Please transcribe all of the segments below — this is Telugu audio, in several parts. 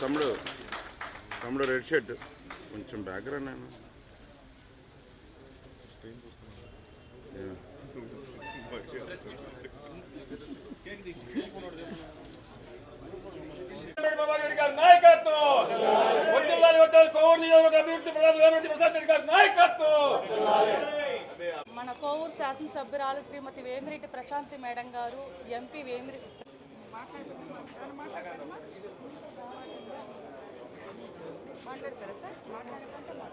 తమ్ముడు. తమ్ముడు రెడ్ షర్ట్. కొంచెం బ్యాక్గ్రౌండ్ నాన్న చూస్తున్నాను. చంద్రబాబు నాయుడు గారి నాయకత్వం. వర్ధిల్లాలి వర్ధిల్లాలి కోవూరు నియోజకవర్గ అభివృద్ధి ప్రధాన ప్రసాద్ రెడ్డి గారి నాయకత్వం. మన కోవూరు శాసనసభ్యురాలు శ్రీమతి వేమిరెడ్డి ప్రశాంతి మేడం గారు ఎంపీ వేమిరెడ్డి మాట్లాడతారా సార్? మాట్లాడతారా?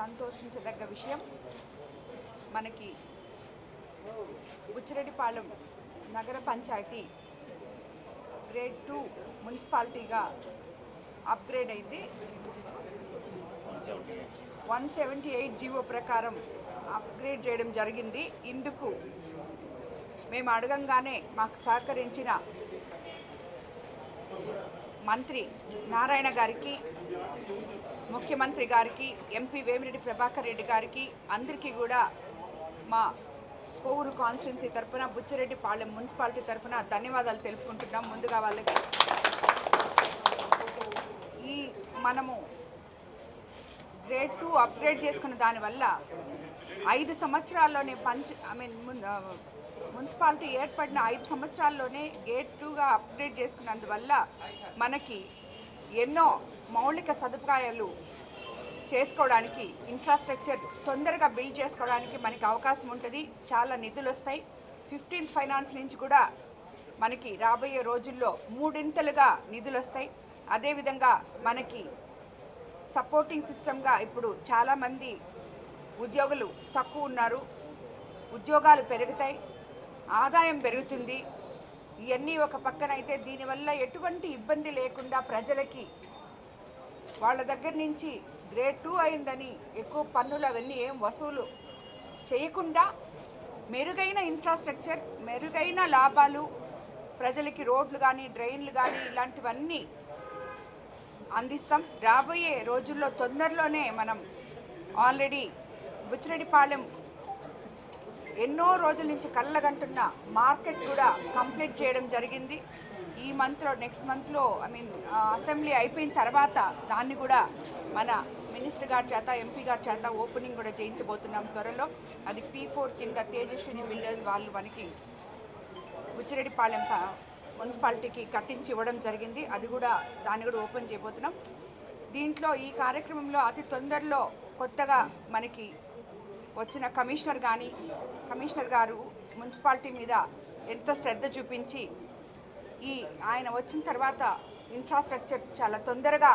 సంతోషించదగ్గ విషయం మనకి బుచ్చిరెడ్డిపాలెం నగర పంచాయతీ గ్రేడ్ టూ మున్సిపాలిటీగా అప్గ్రేడ్ అయింది వన్ సెవెంటీ ఎయిట్ జీవో ప్రకారం అప్గ్రేడ్ చేయడం జరిగింది. ఇందుకు మేము అడగంగానే మాకు సహకరించిన మంత్రి నారాయణ గారికి ముఖ్యమంత్రి గారికి ఎంపీ వేమిరెడ్డి ప్రభాకర్ రెడ్డి గారికి అందరికీ కూడా మా కోవూరు కాన్స్టిట్యున్సీ తరఫున బుచ్చిరెడ్డి పాలెం మున్సిపాలిటీ తరఫున ధన్యవాదాలు తెలుపుకుంటున్నాం. ముందుగా వాళ్ళకి ఈ మనము గ్రేడ్ టూ అప్గ్రేడ్ చేసుకున్న దానివల్ల ఐదు సంవత్సరాల్లోనే పంచ్ ఐ మీన్ మున్సిపాలిటీ ఏర్పడిన ఐదు సంవత్సరాల్లోనే గేట్ టూగా అప్గ్రేడ్ చేసుకున్నందువల్ల మనకి ఎన్నో మౌలిక సదుపాయాలు చేసుకోవడానికి ఇన్ఫ్రాస్ట్రక్చర్ తొందరగా బిల్డ్ చేసుకోవడానికి మనకి అవకాశం ఉంటుంది. చాలా నిధులు వస్తాయి. ఫిఫ్టీన్త్ ఫైనాన్స్ నుంచి కూడా మనకి రాబోయే రోజుల్లో మూడింతలుగా నిధులు వస్తాయి. అదేవిధంగా మనకి సపోర్టింగ్ సిస్టమ్గా ఇప్పుడు చాలామంది ఉద్యోగులు తక్కువ ఉన్నారు. ఉద్యోగాలు పెరుగుతాయి. ఆదాయం పెరుగుతుంది. ఇవన్నీ ఒక పక్కన అయితే దీనివల్ల ఎటువంటి ఇబ్బంది లేకుండా ప్రజలకి వాళ్ళ దగ్గర నుంచి గ్రేడ్ టూ అయిందని ఎక్కువ పన్నులు అవన్నీ ఏం వసూలు చేయకుండా మెరుగైన ఇన్ఫ్రాస్ట్రక్చర్ మెరుగైన లాభాలు ప్రజలకి రోడ్లు కానీ డ్రైన్లు కానీ ఇలాంటివన్నీ అందిస్తాం. రాబోయే రోజుల్లో తొందరలోనే మనం ఆల్రెడీ బుచ్చిరెడ్డిపాలెం ఎన్నో రోజుల నుంచి కళ్ళగంటున్న మార్కెట్ కూడా కంప్లీట్ చేయడం జరిగింది. ఈ మంత్లో నెక్స్ట్ మంత్లో ఐ మీన్ అసెంబ్లీ అయిపోయిన తర్వాత దాన్ని కూడా మన మినిస్టర్ గారి చేత ఎంపీ గారి చేత ఓపెనింగ్ కూడా చేయించబోతున్నాం త్వరలో. అది పీ ఫోర్ కింద తేజస్విని బిల్డర్స్ వాళ్ళు మనకి బుచ్చిరెడ్డిపాలెం మున్సిపాలిటీకి కట్టించి ఇవ్వడం జరిగింది. అది కూడా దాన్ని కూడా ఓపెన్ చేయబోతున్నాం. దీంట్లో ఈ కార్యక్రమంలో అతి తొందరలో కొత్తగా మనకి వచ్చిన కమిషనర్ కానీ కమిషనర్ గారు మున్సిపాలిటీ మీద ఎంతో శ్రద్ధ చూపించి ఈ ఆయన వచ్చిన తర్వాత ఇన్ఫ్రాస్ట్రక్చర్ చాలా తొందరగా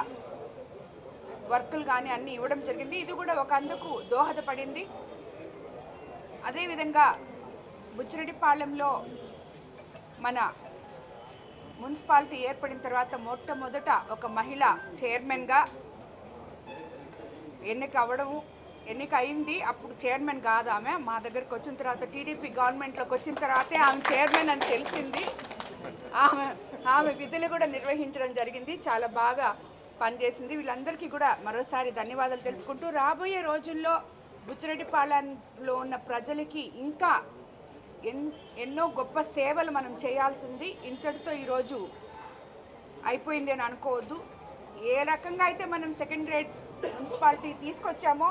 వర్కులు కానీ అన్నీ ఇవ్వడం జరిగింది. ఇది కూడా ఒక అందుకు దోహదపడింది. అదేవిధంగా బుచ్చిరెడ్డిపాళెంలో మన మున్సిపాలిటీ ఏర్పడిన తర్వాత మొట్టమొదట ఒక మహిళ చైర్మన్గా ఎన్నిక అవ్వడము ఎన్నిక అయింది అప్పుడు చైర్మన్ కాదు ఆమె. మా దగ్గరికి వచ్చిన తర్వాత టీడీపీ గవర్నమెంట్లోకి వచ్చిన తర్వాతే ఆమె చైర్మన్ అని తెలిసింది. ఆమె ఆమె విధులు కూడా నిర్వహించడం జరిగింది. చాలా బాగా పనిచేసింది. వీళ్ళందరికీ కూడా మరోసారి ధన్యవాదాలు తెలుపుకుంటూ రాబోయే రోజుల్లో బుచ్చిరెడ్డిపాలెంలో ఉన్న ప్రజలకి ఇంకా ఎన్ ఎన్నో గొప్ప సేవలు మనం చేయాల్సింది. ఇంతటితో ఈరోజు అయిపోయింది అని అనుకోవద్దు. ఏ రకంగా అయితే మనం సెకండ్ గ్రేడ్ మున్సిపాలిటీ తీసుకొచ్చామో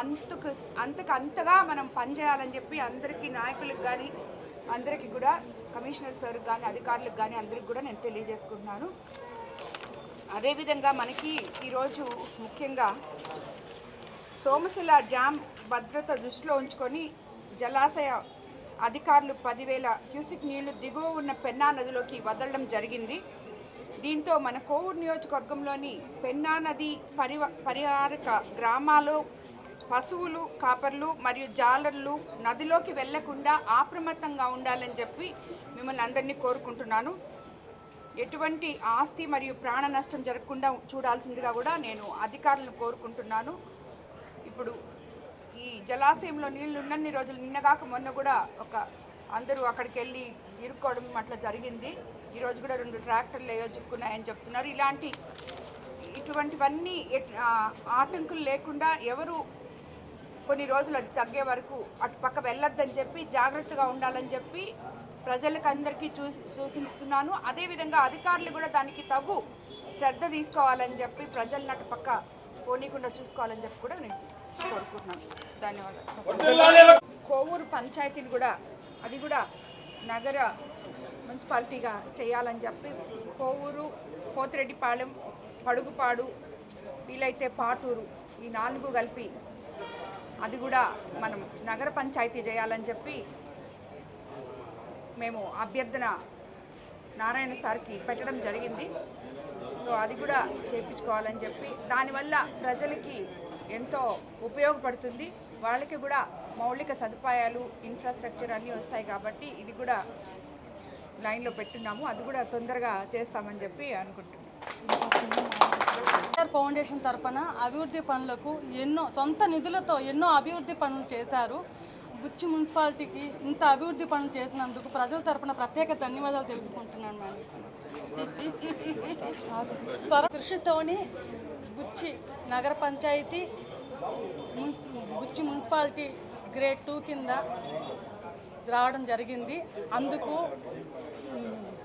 అంతకు అంతకు అంతగా మనం పనిచేయాలని చెప్పి అందరికీ నాయకులకు కానీ అందరికీ కూడా కమిషనర్ సార్ కానీ అధికారులకు కానీ అందరికి కూడా నేను తెలియజేసుకుంటున్నాను. అదేవిధంగా మనకి ఈరోజు ముఖ్యంగా సోమశిల డ్యామ్ భద్రత దృష్టిలో ఉంచుకొని జలాశయ అధికారులు పదివేల క్యూసిక్ నీళ్ళు దిగువ ఉన్న పెన్నా నదిలోకి వదలడం జరిగింది. దీంతో మన కోవూరు నియోజకవర్గంలోని పెన్నా నది పరివ పరిహారక గ్రామాలు పశువులు కాపర్లు మరియు జాలర్లు నదిలోకి వెళ్ళకుండా అప్రమత్తంగా ఉండాలని చెప్పి మిమ్మల్ని అందరినీ కోరుకుంటున్నాను. ఎటువంటి ఆస్తి మరియు ప్రాణ నష్టం జరగకుండా చూడాల్సిందిగా కూడా నేను అధికారులను కోరుకుంటున్నాను. ఇప్పుడు ఈ జలాశయంలో నీళ్ళు ఉన్నన్ని రోజులు నిన్నగాక మొన్న కూడా ఒక అందరూ అక్కడికి వెళ్ళి ఇరుక్కోవడం అట్లా జరిగింది. ఈరోజు కూడా రెండు ట్రాక్టర్లు వేయొచ్చుకున్నాయని చెప్తున్నారు. ఇలాంటి ఇటువంటివన్నీ ఎట్- ఆటంకులు లేకుండా ఎవరు కొన్ని రోజులు అది తగ్గే వరకు అటు పక్క వెళ్ళొద్దని చెప్పి జాగ్రత్తగా ఉండాలని చెప్పి ప్రజలకు అందరికీ చూసి సూచిస్తున్నాను. అదేవిధంగా అధికారులు కూడా దానికి తగు శ్రద్ధ తీసుకోవాలని చెప్పి ప్రజలను అటు పక్క పోనీకుండా చూసుకోవాలని చెప్పి కూడా నేను కోరుకుంటున్నాను. ధన్యవాదాలు. కోవూరు పంచాయతీని కూడా అది కూడా నగర మున్సిపాలిటీగా చేయాలని చెప్పి కోవూరు పోతిరెడ్డిపాలెం పడుగుపాడు వీలైతే పాటూరు ఈ నాలుగు కలిపి అది కూడా మనం నగర పంచాయతీ చేయాలని చెప్పి మేము అభ్యర్థన నారాయణ సార్కి పెట్టడం జరిగింది. సో అది కూడా చేయించుకోవాలని చెప్పి దానివల్ల ప్రజలకి ఎంతో ఉపయోగపడుతుంది. వాళ్ళకి కూడా మౌలిక సదుపాయాలు ఇన్ఫ్రాస్ట్రక్చర్ అన్నీ వస్తాయి కాబట్టి ఇది కూడా లైన్లో పెట్టున్నాము. అది కూడా తొందరగా చేస్తామని చెప్పి అనుకుంటున్నాం. ఫౌండేషన్ తరఫున అభివృద్ధి పనులకు ఎన్నో సొంత నిధులతో ఎన్నో అభివృద్ధి పనులు చేశారు. బుచ్చి మున్సిపాలిటీకి ఇంత అభివృద్ధి పనులు చేసినందుకు ప్రజల తరపున ప్రత్యేక ధన్యవాదాలు తెలుపుకుంటున్నాను మేడం. త్వర కృషితోని బుచ్చి నగర పంచాయతీ మున్సి బుచ్చి మున్సిపాలిటీ గ్రేడ్ టూ కింద రావడం జరిగింది. అందుకు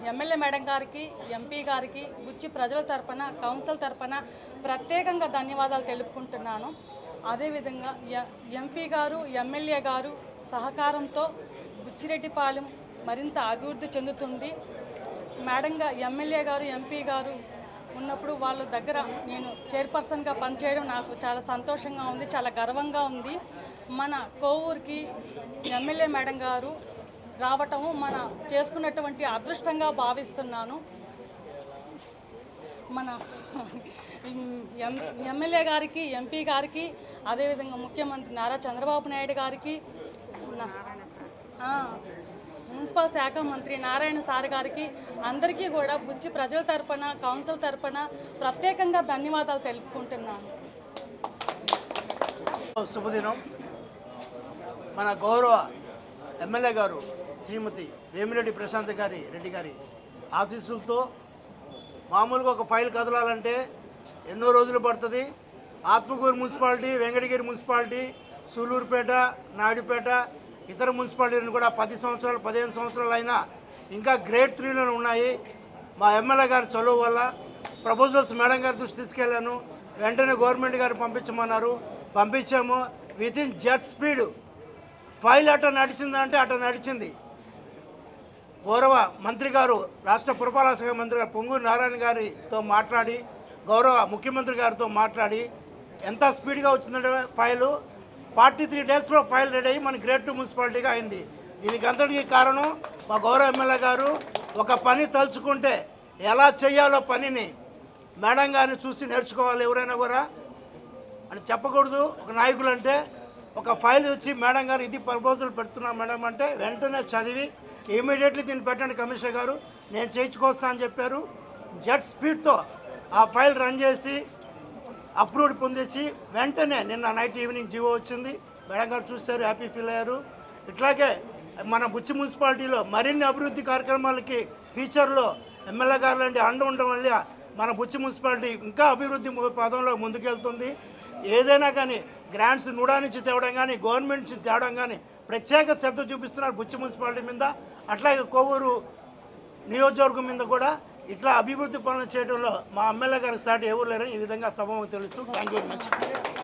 ఎమ్మెల్యే మేడం గారికి ఎంపీ గారికి బుచ్చి ప్రజల తరపున కౌన్సిల్ తరపున ప్రత్యేకంగా ధన్యవాదాలు తెలుపుకుంటున్నాను. అదేవిధంగా ఎ- ఎంపీ గారు ఎమ్మెల్యే గారు సహకారంతో బుచ్చిరెడ్డిపాలెం మరింత అభివృద్ధి చెందుతుంది. మేడంగా ఎమ్మెల్యే గారు ఎంపీ గారు ఉన్నప్పుడు వాళ్ళ దగ్గర నేను చైర్పర్సన్గా పనిచేయడం నాకు చాలా సంతోషంగా ఉంది చాలా గర్వంగా ఉంది. మన కోవూరుకి ఎమ్మెల్యే మేడం గారు రావటము మన చేసుకున్నటువంటి అదృష్టంగా భావిస్తున్నాను. మన ఎం- ఎమ్మెల్యే గారికి ఎంపీ గారికి అదేవిధంగా ముఖ్యమంత్రి నారా చంద్రబాబు నాయుడు గారికి మున్సిపల్ శాఖ మంత్రి నారాయణ సార్ గారికి అందరికీ కూడా బుచ్చి ప్రజల తరపున కౌన్సిల్ తరపున ప్రత్యేకంగా ధన్యవాదాలు తెలుపుకుంటున్నాను. శుభదినం. మన గౌరవ ఎమ్మెల్యే గారు శ్రీమతి వేమిరెడ్డి ప్రశాంత్ గారి రెడ్డి గారి ఆశీస్సులతో మామూలుగా ఒక ఫైల్ కదలాలంటే ఎన్నో రోజులు పడుతుంది. ఆత్మకూరు మున్సిపాలిటీ వెంకటగిరి మున్సిపాలిటీ సూలూరుపేట నాయుడుపేట ఇతర మున్సిపాలిటీలను కూడా పది సంవత్సరాలు పదిహేను సంవత్సరాలు అయినా ఇంకా గ్రేడ్ త్రీలోనే ఉన్నాయి. మా ఎమ్మెల్యే గారి చదువు వల్ల ప్రపోజల్స్ మేడం గారి దృష్టి తీసుకెళ్ళాను. వెంటనే గవర్నమెంట్ గారు పంపించమన్నారు. పంపించాము. With in jet speed. File అట నడిచిందంటే అట నడిచింది. గౌరవ మంత్రి గారు రాష్ట్ర పురపాలక శాఖ మంత్రి గారు పొంగూరు నారాయణ గారితో మాట్లాడి గౌరవ ముఖ్యమంత్రి గారితో మాట్లాడి ఎంత స్పీడ్గా వచ్చిందంటే ఫైలు ఫార్టీ త్రీ డేస్లో ఫైల్ రెడీ అయ్యి మన గ్రేట్ టూ మున్సిపాలిటీగా అయింది. దీనికి అంతటికి కారణం మా గౌరవ ఎమ్మెల్యే గారు ఒక పని తలుచుకుంటే ఎలా చేయాలో పనిని మేడం గారిని చూసి నేర్చుకోవాలి ఎవరైనా కూడా. అని చెప్పకూడదు ఒక నాయకులు అంటే ఒక ఫైల్ వచ్చి మేడం గారు ఇది ప్రపోజల్ పెడుతున్నాం మేడం అంటే వెంటనే చదివి ఇమీడియట్లీ దీన్ని పెట్టండి కమిషనర్ గారు. నేను చేయించుకొస్తా అని చెప్పారు. జెట్ స్పీడ్తో ఆ ఫైల్ రన్ చేసి అప్రూవ్డ్ పొందేసి వెంటనే నిన్న నైట్ ఈవినింగ్ జీవో వచ్చింది. మేడం గారు చూశారు హ్యాపీ ఫీల్ అయ్యారు. ఇట్లాగే మన బుచ్చి మున్సిపాలిటీలో మరిన్ని అభివృద్ధి కార్యక్రమాలకి ఫ్యూచర్లో ఎమ్మెల్యే గారు లాంటి అండ ఉండడం వల్ల మన బుచ్చి మున్సిపాలిటీ ఇంకా అభివృద్ధి పదంలో ముందుకెళ్తుంది. ఏదైనా కానీ గ్రాంట్స్ నుడా నుంచి తేవడం కానీ గవర్నమెంట్ నుంచి తేవడం కానీ ప్రత్యేక శ్రద్ధ చూపిస్తున్నారు బుచ్చి మున్సిపాలిటీ మీద. అట్లాగే కొవ్వూరు నియోజకవర్గం మీద కూడా ఇట్లా అభివృద్ధి పనులు చేయడంలో మా ఎమ్మెల్యే గారికి సాటి ఎవరు లేరని ఈ విధంగా సభకు తెలుస్తూ. Thank you very much